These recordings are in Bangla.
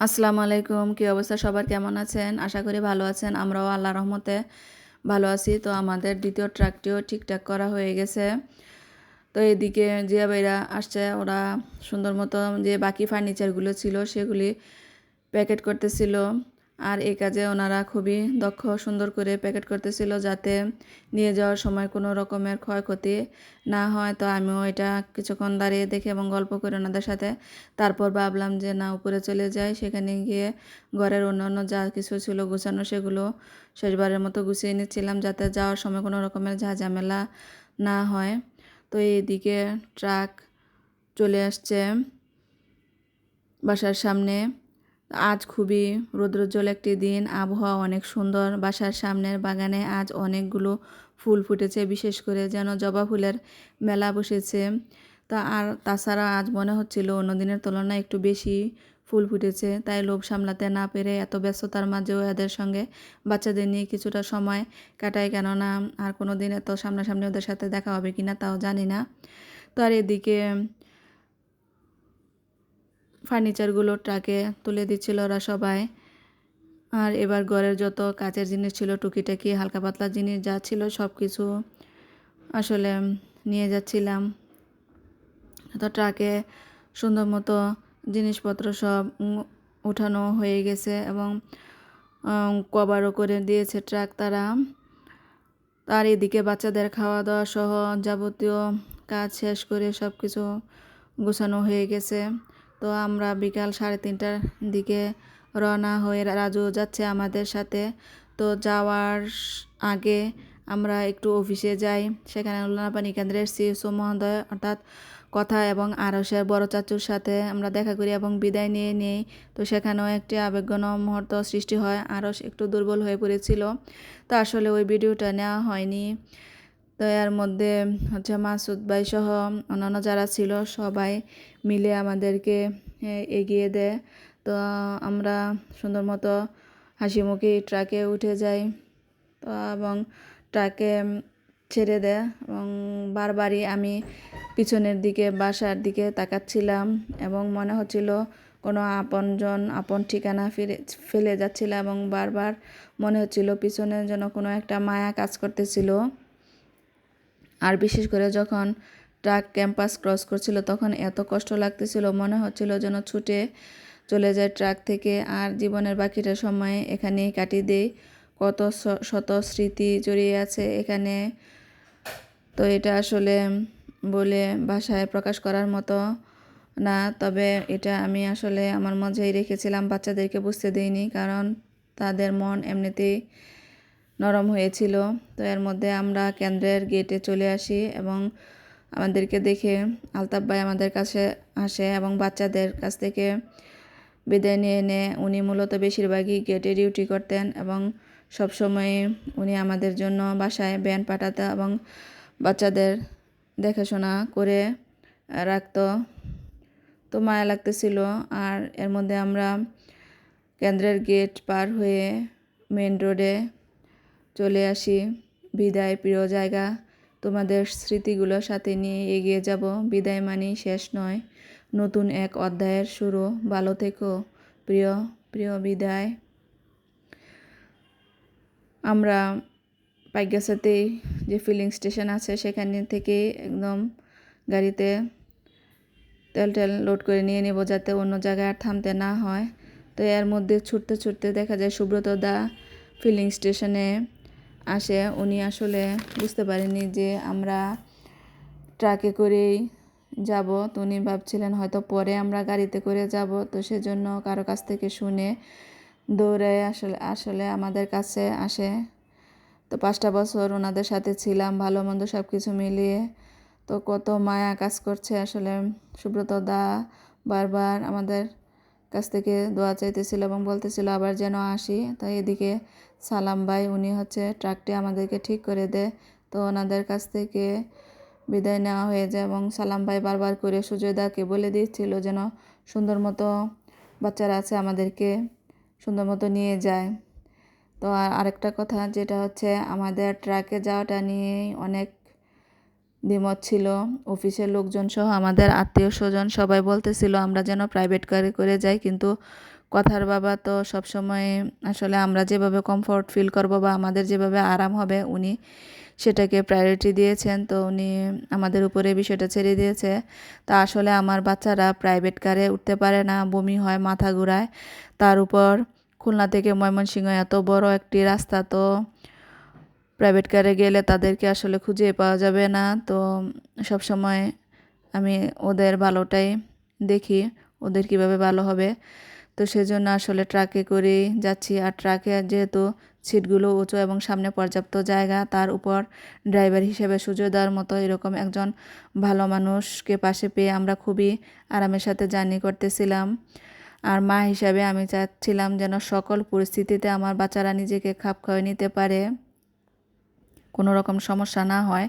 আসসালামু আলাইকুম, কী অবস্থা? সবার কেমন আছেন? আশা করি ভালো আছেন। আমরাও আল্লাহ রহমতে ভালো আছি। তো আমাদের দ্বিতীয় ট্রাকটিও ঠিকঠাক করা হয়ে গেছে। তো এদিকে যে ভাইরা আসছে। ওরা সুন্দর মতো যে বাকি ফার্নিচারগুলো ছিল সেগুলি প্যাকেট করতেছিল। আর এই কাজে ওনারা খুবই দক্ষ, সুন্দর করে প্যাকেট করতেছিল যাতে নিয়ে যাওয়ার সময় কোনো রকমের ক্ষয়ক্ষতি না হয়। তো আমিও এটা কিছুক্ষণ দাঁড়িয়ে দেখে এবং গল্প করে ওনাদের সাথে তারপর ভাবলাম যে, না, উপরে চলে যাই। সেখানে গিয়ে ঘরের অন্যান্য যা কিছু ছিল গুছানো সেগুলো শেষবারের মতো গুছিয়ে নিচ্ছিলাম যাতে যাওয়ার সময় কোনো রকমের ঝামেলা না হয়। তো এইদিকে ট্রাক চলে আসছে বাসার সামনে। আজ খুবই রৌদ্রোজ্জ্বল একটি দিন। আবহাওয়া অনেক সুন্দর। বাসার সামনের বাগানে আজ অনেকগুলো ফুল ফুটেছে, বিশেষ করে যেন জবা ফুলের মেলা বসেছে। তা আর তাছাড়া আজ মনে হচ্ছিল অন্য দিনের তুলনায় একটু বেশি ফুল ফুটেছে, তাই লোভ সামলাতে না পেরে এত ব্যস্ততার মাঝেও এদের সঙ্গে বাচ্চাদের নিয়ে কিছুটা সময় কাটাই। কেননা আর কোনো দিন এত সামনাসামনি ওদের সাথে দেখা হবে কি না তাও জানি না। তো আর এদিকে ফার্নিচারগুলো ট্রাকে তুলে দিচ্ছিল ওরা সবাই। আর এবার ঘরের যত কাচের জিনিস ছিল, টুকিটাকি, হালকা পাতলা জিনিস যা ছিল সব কিছু আসলে নিয়ে যাচ্ছিলাম। তো ট্রাকে সুন্দর মতো জিনিসপত্র সব উঠানো হয়ে গেছে এবং কভারও করে দিয়েছে ট্রাক তারা। তার এদিকে বাচ্চাদের খাওয়া দাওয়া সহ যাবতীয় কাজ শেষ করে সব কিছু গোছানো হয়ে গেছে। তো আমরা বিকাল সাড়ে তিনটার দিকে রওনা হয়ে রাজু যাচ্ছে আমাদের সাথে। তো যাওয়ার আগে আমরা একটু অফিসে যাই। সেখানে পানি কেন্দ্রের সিএসও মহোদয় অর্থাৎ কথা এবং আরসের বড় চাচুর সাথে আমরা দেখা করি এবং বিদায় নিয়ে নিই। তো সেখানেও একটি আবেগন মুহূর্ত সৃষ্টি হয়। আরস একটু দুর্বল হয়ে পড়েছিল। তো আসলে ওই ভিডিওটা নেওয়া হয়নি। তো এর মধ্যে হচ্ছে মাসুদ ভাই সহ অন্যান্য যারা ছিল সবাই মিলে আমাদেরকে এগিয়ে দেয়। তো আমরা সুন্দর মতো হাসি ট্রাকে উঠে যাই তো এবং ট্রাকে ছেড়ে দেয় এবং বারবারই আমি পিছনের দিকে, বাসার দিকে তাকাচ্ছিলাম এবং মনে হচ্ছিল কোনো আপনজন আপন ঠিকানা ফিরে, ফেলে যাচ্ছিল এবং বারবার মনে হচ্ছিল পিছনের জন্য কোনো একটা মায়া কাজ করতেছিল। আর বিশেষ করে যখন ট্রাক ক্যাম্পাস ক্রস করছিল, তখন এত কষ্ট লাগতেছিল, মনে হচ্ছিল যেন ছুটে চলে যায় ট্রাক থেকে। আর জীবনের বাকিটা সময় এখানেই কাটিয়ে দেই। কত শত স্মৃতি জড়িয়ে আছে এখানে। তো এটা আসলে বলে ভাষায় প্রকাশ করার মতো না, তবে এটা আমি আসলে আমার মধ্যেই রেখেছিলাম, বাচ্চাদেরকে বুঝতে দিইনি, কারণ তাদের মন এমনিতেই নরম হয়েছিল। তো এর মধ্যে আমরা কেন্দ্রের গেটে চলে আসি এবং আমাদেরকে দেখে আলতাফ ভাই আমাদের কাছে আসে এবং বাচ্চাদের কাছ থেকে বিদায় নিয়ে এনে উনি মূলত বেশিরভাগই গেটে ডিউটি করতেন এবং সবসময় উনি আমাদের জন্য বাসায় ব্যান পাঠাতে এবং বাচ্চাদের দেখাশোনা করে রাখতো। তো মায়া লাগতেছিল। আর এর মধ্যে আমরা কেন্দ্রের গেট পার হয়ে মেন রোডে চলে আসি। বিদায়, প্রিয় জায়গা, তোমাদের স্মৃতিগুলো সাথে নিয়ে এগিয়ে যাব। বিদায় মানি শেষ নয়, নতুন এক অধ্যায়ের শুরু। ভালো থেকো, প্রিয় প্রিয় বিদায়। আমরা পাইগাসাতেই যে ফিলিং স্টেশন আছে, সেখানে থেকে একদম গাড়িতে তেল টেল লোড করে নিয়ে নেব যাতে অন্য জায়গায় আর থামতে না হয়। তো এর মধ্যে ছুটতে ছুটতে দেখা যায় সুব্রত দা ফিলিং স্টেশনে আসে, উনি আসলে বুঝতে পারেনি যে আমরা ট্রাকে করেই যাব। তো উনি ভাবছিলেন হয়তো পরে আমরা গাড়িতে করে যাব। তো সেজন্য কারও কাছ থেকে শুনে দৌড়ে আসলে আসলে আমাদের কাছে আসে। তো পাঁচটা বছর ওনাদের সাথে ছিলাম, ভালো মন্দ সব কিছু মিলিয়ে। তো কত মায়া কাজ করছে আসলে। সুব্রত দা বারবার আমাদের কাছ থেকে দোয়া চাইতেছিল এবং বলতেছিল, আবার যেন আসি। তো এদিকে সালাম ভাই, উনি হচ্ছে, ট্রাকটি আমাদেরকে ঠিক করে দেয় তো ওনাদের কাছ থেকে বিদায় নেওয়া হয়ে যায় এবং সালাম ভাই বারবার করে সুজয়দাকে বলে দিচ্ছিল যেন সুন্দর মতো বাচ্চারা আছে, আমাদেরকে সুন্দর মতো নিয়ে যায়। তো আর আরেকটা কথা, যেটা হচ্ছে, আমাদের ট্রাকে যাওয়াটা নিয়েই অনেক দ্বিমত ছিল। অফিসের লোকজন সহ আমাদের আত্মীয় স্বজন সবাই বলতেছিল, আমরা যেন প্রাইভেট কারে করে যাই। কিন্তু কথার বাবা তো সবসময় আসলে আমরা যেভাবে কমফোর্ট ফিল করব বা আমাদের যেভাবে আরাম হবে, উনি সেটাকে প্রায়োরিটি দিয়েছেন। তো উনি আমাদের উপরে বিষয়টা ছেড়ে দিয়েছে। তা আসলে আমার বাচ্চারা প্রাইভেট কারে উঠতে পারে না, বমি হয় মাথা ঘুরায়। তার উপর খুলনা থেকে ময়মনসিংহ এত বড় একটি রাস্তা, তো প্রাইভেট কারে গেলে তাদেরকে আসলে খুঁজে পাওয়া যাবে না। তো সব সময় আমি ওদের ভালোটাই দেখি, ওদের কীভাবে ভালো হবে। তো সেজন্য আসলে ট্রাকে করেই যাচ্ছি। আর ট্রাকে যেহেতু সিটগুলো উঁচু এবং সামনে পর্যাপ্ত জায়গা, তার উপর ড্রাইভার হিসেবে সুযোগ দেওয়ার মতো এরকম একজন ভালো মানুষকে পাশে পেয়ে আমরা খুবই আরামের সাথে জার্নি করতেছিলাম। আর মা হিসাবে আমি চাচ্ছিলাম যেন সকল পরিস্থিতিতে আমার বাচ্চারা নিজেকে খাপ খাওয়াই নিতে পারে। কোনো রকম সমস্যা না হয়।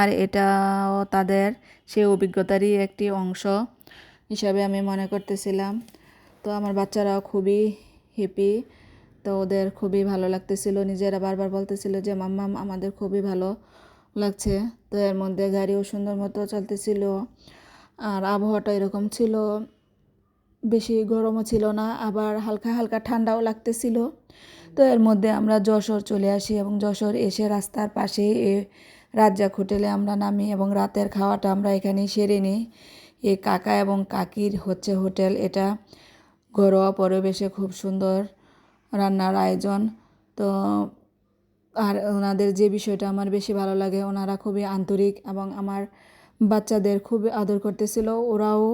আর এটাও তাদের সেই অভিজ্ঞতারই একটি অংশ হিসাবে আমি মনে করতেছিলাম। তো আমার বাচ্চারাও খুবই হ্যাপি তো ওদের খুবই ভালো লাগতেছিল। নিজেরা বারবার বলতেছিল যে, মাম্মা, আমাদের খুবই ভালো লাগছে। তো এর মধ্যে গাড়িও সুন্দর মতো চলতেছিল, আর আবহাওয়াটা এরকম ছিল। বেশি গরমও ছিল না, আবার হালকা হালকা ঠান্ডাও লাগতেছিল। তো এর মধ্যে আমরা যশোর চলে আসি এবং যশোর এসে রাস্তার পাশে এ রাজ্জাক হোটেলে আমরা নামি এবং রাতের খাওয়াটা আমরা এখানেই সেরে নিই। এই কাকা এবং কাকির হচ্ছে হোটেল, এটা ঘরোয়া পরিবেশে খুব সুন্দর রান্নার আয়োজন। তো আর ওনাদের যে বিষয়টা আমার বেশি ভালো লাগে, ওনারা খুবই আন্তরিক এবং আমার বাচ্চাদের খুব আদর করতেছিল, ওরাও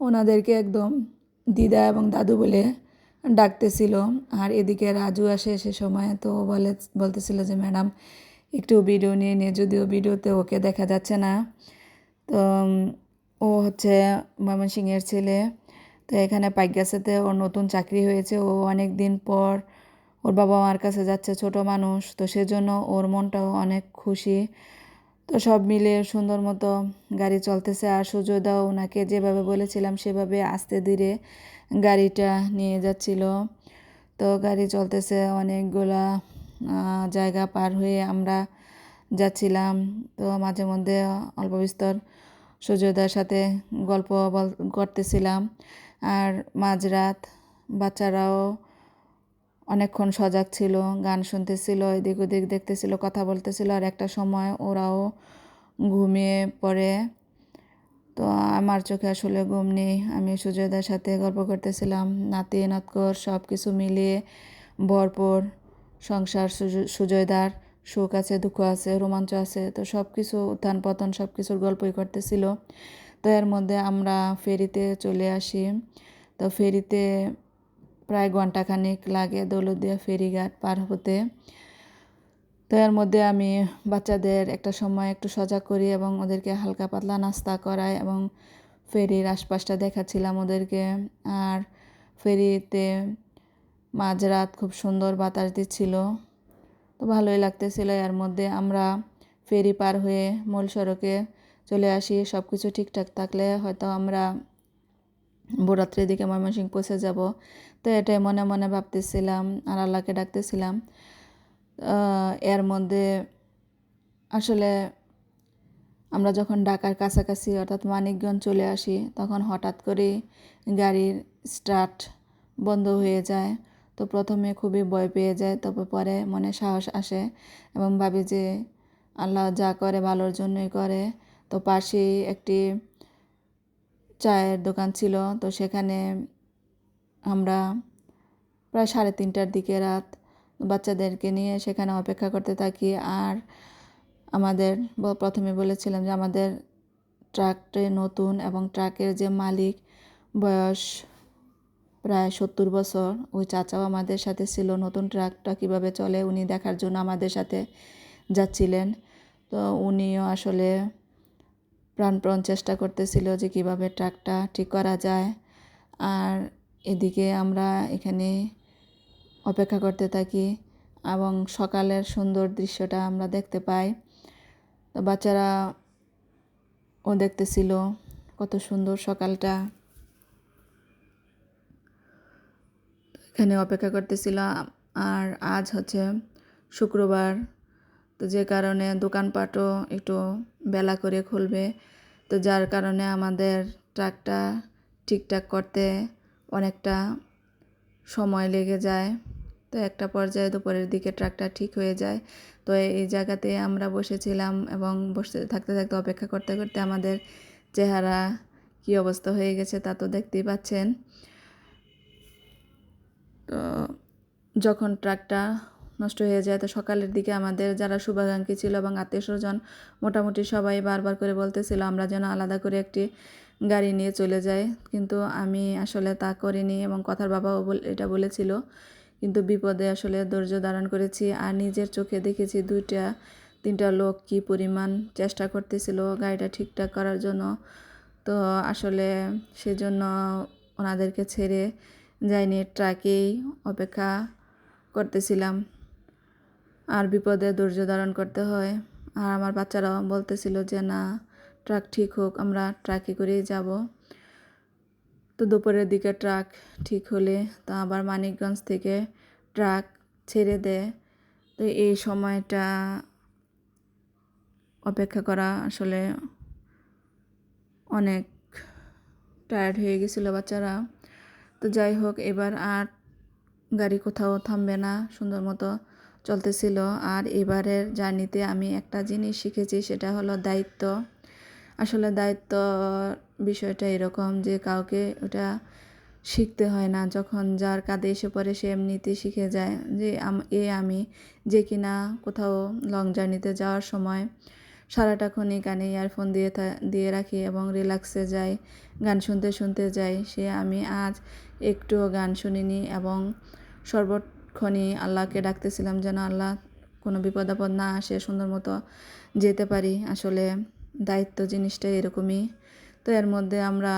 ওনাদেরকে একদম দিদা এবং দাদু বলে ডাকতেছিল। আর এদিকে রাজু আসে সে সময় তো বলে, বলতেছিল যে, ম্যাডাম, একটু ভিডিও নিয়ে নিয়ে, যদিও ভিডিওতে ওকে দেখা যাচ্ছে না। তো ও হচ্ছে ময়মনসিংহের ছেলে। তো এখানে পাইগাসাতে ওর নতুন চাকরি হয়েছে। ও অনেক দিন পর ওর বাবা মার কাছে যাচ্ছে, ছোট মানুষ। তো সেজন্য ওর মনটাও অনেক খুশি। তো সব মিলে সুন্দর মতো গাড়ি চলতেছে। আর সুযোদাও ওনাকে যেভাবে বলেছিলাম, সেভাবে আস্তে ধীরে গাড়িটা নিয়ে যাচ্ছিল। তো গাড়ি চলতেছে অনেকগুলা জায়গা পার হয়ে আমরা যাচ্ছিলাম। তো মাঝে মধ্যে অল্প বিস্তর সুযোদার সাথে গল্প করতেছিলাম। আর মাঝরাত বাচ্চারাও অনেকক্ষণ সজাগ ছিল, গান শুনতেছিল, এদিক ওদিক দেখতেছিল, কথা বলতেছিল, আর একটা সময় ওরাও ঘুমিয়ে পড়ে। তো আমার চোখে আসলে ঘুম নেই। আমি সুজয়দার সাথে গল্প করতেছিলাম, নাতি, নাতকর সব কিছু মিলিয়ে ভরপুর সংসার সুজয়দার, সুখ আছে, দুঃখ আছে, রোমাঞ্চ আছে, তো সব কিছু উত্থান পতন সব কিছুর গল্পই করতেছিল। তো এর মধ্যে আমরা ফেরিতে চলে আসি। তো ফেরিতে প্রায় ঘন্টাখানিক লাগে দৌলতদিয়া ফেরিঘাট পার হতে। তো এর মধ্যে আমি বাচ্চাদের একটা সময় একটু সজাগ করি এবং ওদেরকে হালকা পাতলা নাস্তা করাই এবং ফেরির আশপাশটা দেখাচ্ছিলাম ওদেরকে। আর ফেরিতে মাঝরাত খুব সুন্দর বাতাস দিচ্ছিল। তো ভালোই লাগতেছিল এর মধ্যে। আমরা ফেরি পার হয়ে মূল সড়কে চলে আসি সব কিছু ঠিকঠাক থাকলে হয়তো আমরা বোরাত্রির দিকে ময়মনসিংহ পৌঁছে যাব। তো এটাই মনে মনে ভাবতেছিলাম আর আল্লাহকে ডাকতেছিলাম। এর মধ্যে আসলে আমরা যখন ঢাকার কাছাকাছি অর্থাৎ মানিকগঞ্জ চলে আসি, তখন হঠাৎ করে গাড়ির স্টার্ট বন্ধ হয়ে যায়। তো প্রথমে খুবই ভয় পেয়ে যায়, তবে পরে মনে সাহস আসে এবং ভাবি যে আল্লাহ যা করে ভালোর জন্যই করে। তো পাশেই একটি চায়ের দোকান ছিল, তো সেখানে আমরা প্রায় সাড়ে তিনটার দিকে রাত বাচ্চাদেরকে নিয়ে সেখানে অপেক্ষা করতে থাকি। আর আমাদের প্রথমে বলেছিলাম যে আমাদের ট্রাকটি নতুন এবং ট্রাকের যে মালিক বয়স প্রায় সত্তর বছর, ওই চাচাও আমাদের সাথে ছিল। নতুন ট্রাকটা কীভাবে চলে উনি দেখার জন্য আমাদের সাথে যাচ্ছিলেন। তো উনিও আসলে প্রাণপ্রাণ চেষ্টা করতেছিল যে কীভাবে ট্রাকটা ঠিক করা যায়। আর এদিকে আমরা এখানে অপেক্ষা করতে থাকি এবং সকালের সুন্দর দৃশ্যটা আমরা দেখতে পাই। তো বাচ্চারা ও দেখতেছিল কত সুন্দর সকালটা। এখানে অপেক্ষা করতেছিল আর আজ হচ্ছে শুক্রবার। তো যে কারণে দোকানপাটও একটু বেলা করে খুলবে। তো যার কারণে আমাদের ট্রাকটা ঠিকঠাক করতে অনেকটা সময় লেগে যায়। তো একটা পর্যায়ে দুপুরের দিকে ট্রাকটা ঠিক হয়ে যায়। তো এই জায়গাতে আমরা বসেছিলাম এবং বসে থাকতে থাকতে, অপেক্ষা করতে করতে আমাদের চেহারা কী অবস্থা হয়ে গেছে তা তো দেখতেই পাচ্ছেন। তো যখন ট্রাকটা নষ্ট হয়ে যায়, তো সকালের দিকে আমাদের যারা শুভাকাঙ্ক্ষী ছিল এবং আত্মীয় স্বজন, মোটামুটি সবাই বারবার করে বলতেছিল, আমরা যেন আলাদা করে একটি গাড়ি নিয়ে চলে যায়। কিন্তু আমি আসলে তা করিনি এবং কথার বাবাও এটা বলেছিল। কিন্তু বিপদে আসলে ধৈর্য ধারণ করেছি আর নিজের চোখে দেখেছি দুইটা, তিনটা লোক কি পরিমাণ চেষ্টা করতেছিল গাড়িটা ঠিকঠাক করার জন্য। তো আসলে সেজন্য ওনাদেরকে ছেড়ে যাইনি, ট্রাকেই অপেক্ষা করতেছিলাম। আর বিপদে ধৈর্য ধারণ করতে হয়। আর আমার বাচ্চারাও বলতেছিল যে, না ট্রাক ঠিক হোক, আমরা ট্রাকে করেই যাব। তো দুপুরের দিকে ট্রাক ঠিক হলে তো আবার মানিকগঞ্জ থেকে ট্রাক ছেড়ে দেয়। তো এই সময়টা অপেক্ষা করা আসলে অনেক টায়ার্ড হয়ে গেছিল বাচ্চারা। তো যাই হোক, এবার আর গাড়ি কোথাও থামবে না, সুন্দর মতো চলতেছিল। আর এবারের জার্নিতে আমি একটা জিনিস শিখেছি, সেটা হলো দায়িত্ব। আসলে দায়িত্ব বিষয়টা এরকম যে কাউকে ওটা শিখতে হয় না। যখন যার কাঁধে এসে পড়ে সে এমনিতেই শিখে যায় যে এ আমি যে কিনা কোথাও লং জার্নিতে যাওয়ার সময় সারাটাক্ষণই কানে ইয়ারফোন দিয়ে দিয়ে রাখি এবং রিল্যাক্সে যাই, গান শুনতে শুনতে যাই। সে আমি আজ একটুও গান শুনিনি এবং সর্বক্ষণই আল্লাহকে ডাকতেছিলাম যেন আল্লাহ কোনো বিপদ আপদ না আসে, সুন্দর মতো যেতে পারি। আসলে দায়িত্ব জিনিসটা এরকমই। তো এর মধ্যে আমরা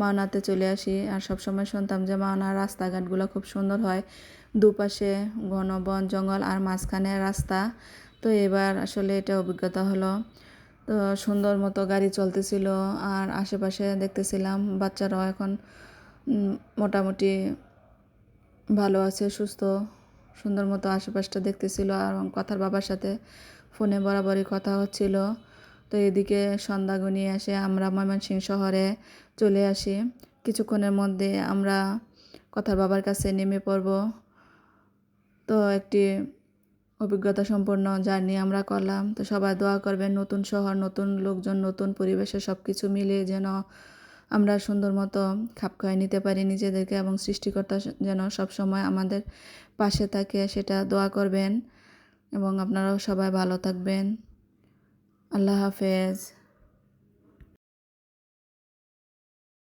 মাওনাতে চলে আসি আর সবসময় শুনতাম যে মাওনার রাস্তাঘাটগুলো খুব সুন্দর হয়। দুপাশে ঘন বন, জঙ্গল আর মাঝখানে রাস্তা। তো এবার আসলে এটা অভিজ্ঞতা হলো। তো সুন্দর মতো গাড়ি চলতেছিল আর আশেপাশে দেখতেছিলাম বাচ্চারাও এখন মোটামুটি ভালো আছে, সুস্থ। সুন্দর মতো আশেপাশটা দেখতেছিল আর কথার বাবার সাথে ফোনে বরাবরই কথা হচ্ছিল। তো এদিকে সন্ধ্যা ঘনিয়ে আসে, আমরা ময়মনসিংহ শহরে চলে আসি। কিছুক্ষণের মধ্যে আমরা কথার বাবার কাছে নেমে পড়ব। তো একটি অভিজ্ঞতা সম্পন্ন জার্নি আমরা করলাম। তো সবাই দোয়া করবেন, নতুন শহর, নতুন লোকজন, নতুন পরিবেশে সব কিছু মিলিয়ে যেন আমরা সুন্দর মতো খাপ খাইয়ে নিতে পারি নিজেদেরকে এবং সৃষ্টিকর্তা যেন সবসময় আমাদের পাশে থাকে, সেটা দোয়া করবেন এবং আপনারাও সবাই ভালো থাকবেন। আল্লাহ হাফেজ।